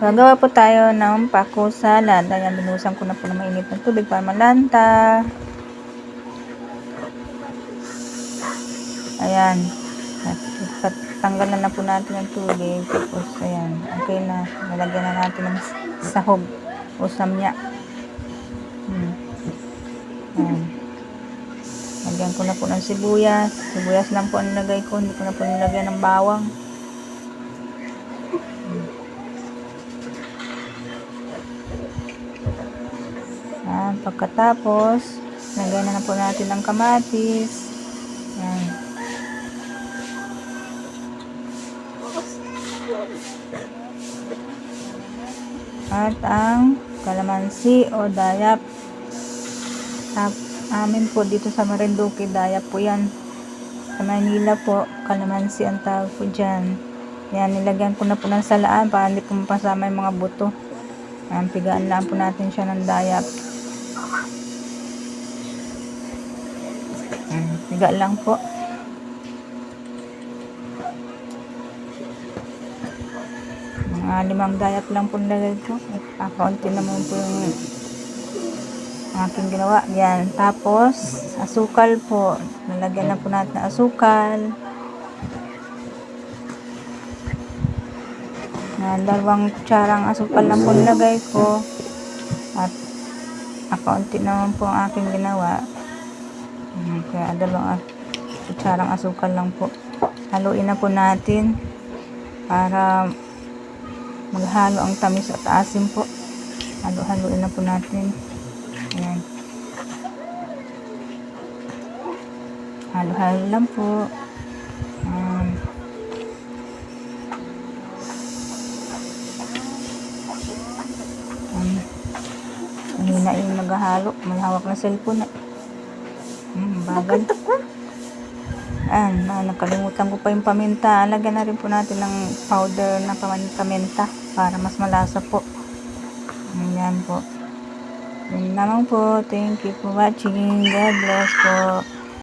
Gagawa po tayo ng pako salad. Ayan, binusan ko na po ng mainit na tubig para malanta. Ayan. At tanggalan na po natin ang tubig. Tapos, ayan. Okay na. Nalagyan na natin ng sahog o samya. Hmm. Ayan. Lagyan ko na po ng sibuyas. Sibuyas lang po ang nilagay ko. Hindi ko na po nilagyan ng bawang. Ayan. Pagkatapos, lagyan na, na po natin ng kamatis. Ayan. At ang kalamansi o dayap. Tap, amin po dito sa Marinduque, dayap po yan. Sa Manila po, kalamansi ang tawag po dyan. Yan, nilagyan ko na po ng salaan para hindi po mapasama yung mga buto. Ayan, pigaan lang po natin siya ng dayap. Ayan, piga lang po. Mga limang dayap lang po nilagay ko. Ah, kaunti naman po yung aking ginawa. Yan. Tapos, asukal po. Nalagyan na po natin ng asukal. Yan, dalawang kutsarang asukal lang po nilagay ko. At, akaunti naman po ang aking ginawa. Yan, Kaya, dalawang ah, kutsarang asukal lang po. Haluin na po natin para maghalo ang tamis at asim po. Halo-haloin na po natin. Ayan. Halo-halo lang po. Mahina yung naghahalo. May hawak na cellphone. eh. Hmm, bagal. Ayan, na, nakalimutan ko pa yung paminta. Lagyan na rin po natin ng powder na paminta para mas malasa po. Ayan po. Yun lamang po. Thank you for watching. God bless po.